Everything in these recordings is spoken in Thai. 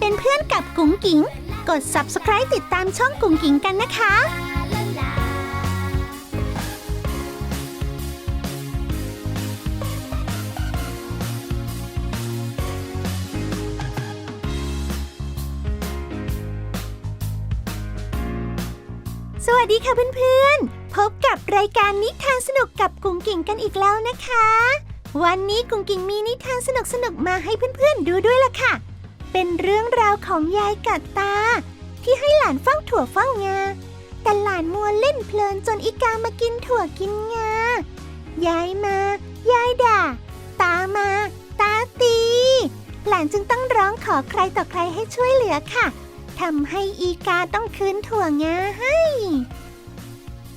เป็นเพื่อนกับกุ๋งกิ๋ง กด subscribe ติดตามช่องกุ๋งกิ๋งกันนะคะสวัสดีค่ะเพื่อนๆ พบกับรายการนิทานสนุกกับกุ๋งกิ๋งกันอีกแล้วนะคะ วันนี้กุ๋งกิ๋งมีนิทานสนุกๆ มาให้เพื่อนๆดูด้วยล่ะค่ะ เป็นเรื่องราวของยายกัดตา ที่ให้หลานเฝ้าถั่วเฝ้างา แต่หลานมัวเล่นเพลินจนอีกามากินถั่วกินงายายมายายด่า ตามา ตาตี หลานจึงต้องร้องขอใครต่อใครให้ช่วยเหลือค่ะทำให้อีกาต้องคืนถั่วงาให้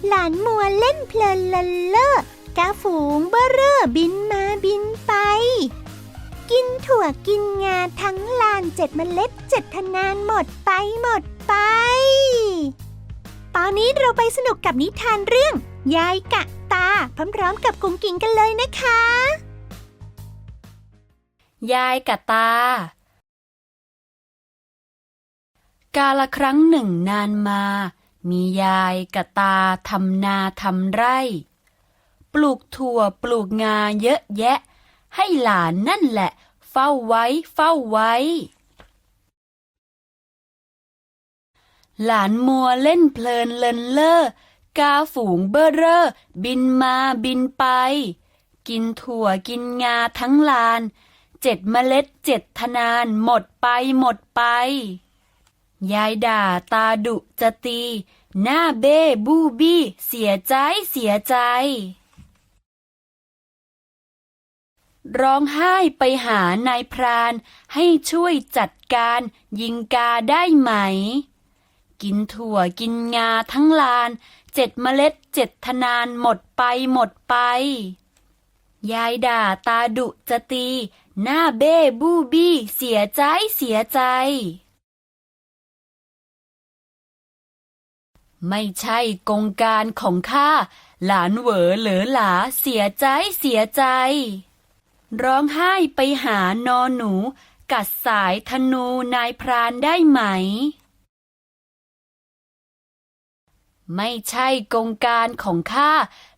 หลานมัวเล่นเพลินเลินเลอกาฝูงเบ้อเร่อบินมาบิน วกินงาทั้งลานเจ็ดเมล็ดเจ็ดทนานหมดไปหมดไป ตอนนี้เราไปสนุกกับนิทานเรื่อง ยายกะตา พร้อมๆกับกุ้งกิงกันเลยนะคะ ยายกับตา กาละครั้งหนึ่งนานมา มียายกับตาทำนาทำไร่ ปลูกถั่วปลูกงาเยอะแยะ ให้หลานนั่นแหละ เฝ้าไว้ เฝ้าไว้ หลานมัวเล่นเพลินเลินเล่อกาฝูงเบ้อเร่อบินมาบินไป กินถั่วกินงาทั้งลาน เจ็ดเมล็ดเจ็ดทนานหมดไปหมดไป ยายด่าตาดุจะตี หน้าเบ้บูบี้เสียใจเสียใจ ร้องไห้ไปหานายพรานให้ช่วยจัดการยิงกาได้ไหม กินถั่วกินงาทั้งลานเจ็ดเมล็ดเจ็ดทนานหมดไปหมดไป ยายด่าตาดุจะตี หน้าเบ้บูบี้เสียใจเสียใจ ไม่ใช่กงการของข้าหลานเหวอเหลือหลาเสียใจเสียใจ ร้องไห้ไปหานอหนู กัดสายธนูนายพรานได้ไหม ไม่ใช่กงการของข้า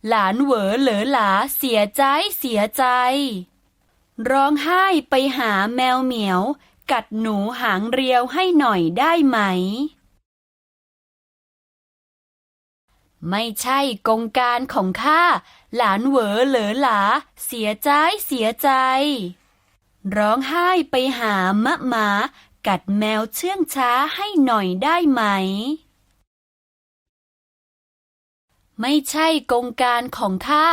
หลานเหวอเหลือหลาเสียใจเสียใจ ร้องไห้ไปหาแมวเหมียว กัดหนูหางเรียวให้หน่อยได้ไหม ไม่ใช่กงการของข้า หลานเหวอเหลือหลา เสียใจเสียใจ ร้องไห้ไปหามะหมา กัดแมวเชื่องช้าให้หน่อยได้ไหม ไม่ใช่กงการของข้า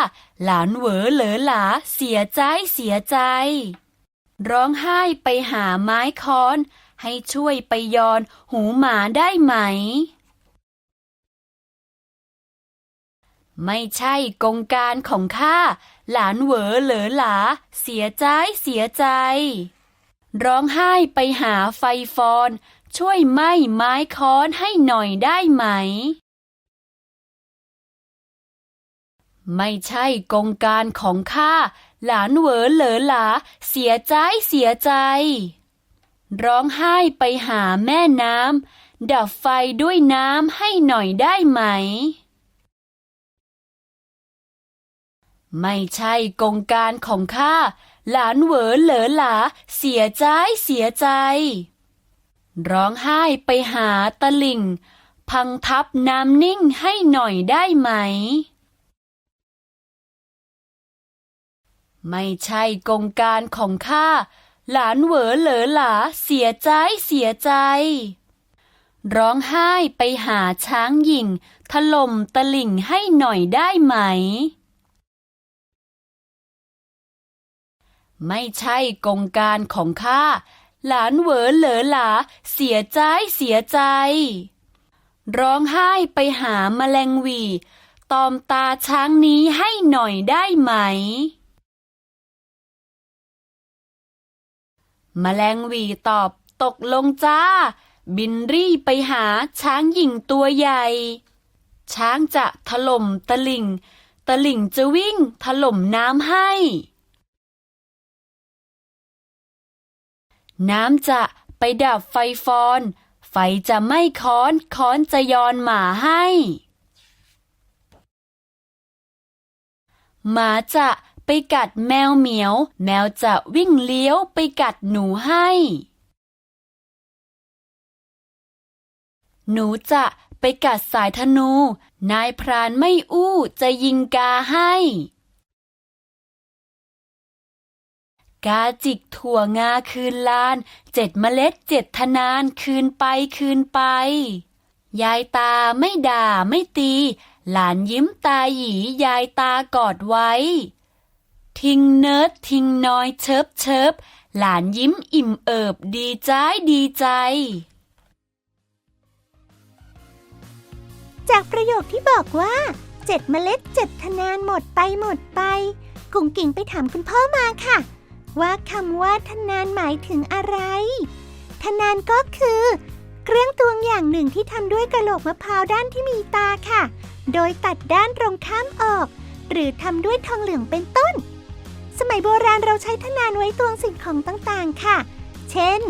หลานเหวอเหลือหลา เสียใจเสียใจ ร้องไห้ไปหาไม้ค้อน ให้ช่วยไปยอนหูหมาได้ไหม ไม่ใช่กงการของข้า หลานเหวอเหลือหลา เสียใจเสียใจ ร้องไห้ไปหาไฟฟอน ช่วยไหม้ไม้ค้อนให้หน่อยได้ไหม ไม่ใช่กงการของข้า หลานเหวอเหลือหลา เสียใจเสียใจ ร้องไห้ไปหาแม่น้ำดับไฟด้วยน้ำให้หน่อยได้ไหม ไม่ใช่กงการของข้า หลานเหวอเหลอหลา เสียใจเสียใจ ร้องไห้ไปหาตะลิ่ง พังทับน้ำนิ่งให้หน่อยได้ไหม ไม่ใช่กงการของข้า หลานเหวอเหลอหลา เสียใจเสียใจ ร้องไห้ไปหาช้างหญิง ถล่มตะลิ่งให้หน่อยได้ไหม ไม่ใช่กงการของข้า หลานเหวอเหลือหลา เสียใจเสียใจ ร้องไห้ไปหาแมลงวีตอมตาช้างนี้ให้หน่อยได้ไหม แมลงวีตอบตกลงจ้า บินรี่ไปหาช้างหญิงตัวใหญ่ ช้างจะถล่มตะลิ่ง ตะลิ่งจะวิ่งถล่มน้ำให้ น้ำจะไปดับไฟฟอน ไฟจะไม่ค้อน ค้อนจะยอนหมาให้ หมาจะไปกัดแมวเหมียว แมวจะวิ่งเลี้ยวไปกัดหนูให้ หนูจะไปกัดสายธนู นายพรานไม่อู้จะยิงกาให้ กาจิกถั่วงาคืนลานเจ็ดเมล็ดเจ็ดทนานคืนไปคืนไป ยายตาไม่ด่าไม่ตี หลานยิ้มตาหยียายตากอดไว้ ทิ้งเนิร์ดทิ้งน้อยเชิบเชิบหลานยิ้มอิ่มเอิบดีใจดีใจ จากประโยคที่บอกว่าเจ็ดเมล็ดเจ็ดทนานหมดไปหมดไป กุ่งกิ่งไปถามคุณพ่อมาค่ะ ว่าคำว่าทนานหมายถึงอะไร ทนานก็คือ เครื่องตวงอย่างหนึ่งที่ทำด้วยกระโหลกมะพร้าวด้านที่มีตาค่ะ โดยตัดด้านตรงข้ามออก หรือทำด้วยทองเหลืองเป็นต้น สมัยโบราณเราใช้ทนานไว้ตวงสิ่งของต่างๆค่ะ เช่น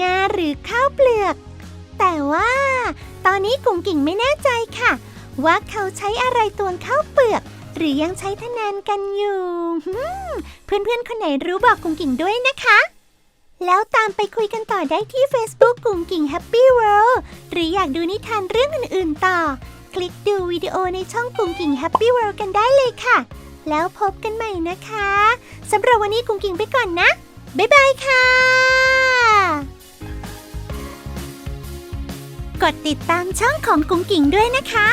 งาหรือข้าวเปลือก แต่ว่า ตอนนี้กุ่งกิ่งไม่แน่ใจค่ะ ว่าเขาใช้อะไรตวงข้าวเปลือก หรือยังใช้ทนานกันอยู่เพื่อนๆ คนไหนรู้บอกกุ่งกิ่งด้วยนะคะ แล้วตามไปคุยกันต่อได้ที่ Facebook กุ่งกิ่ง Happy World หรืออยากดูนิทานเรื่องอื่นๆต่อ คลิกดูวิดีโอในช่องกุ่งกิ่ง Happy World กันได้เลยค่ะ แล้วพบกันใหม่นะคะสำหรับวันนี้กุ่งกิ่งไปก่อนนะ บ๊ายบายค่ะ กดติดตามช่องของกุ๋งกิ่งด้วยนะคะ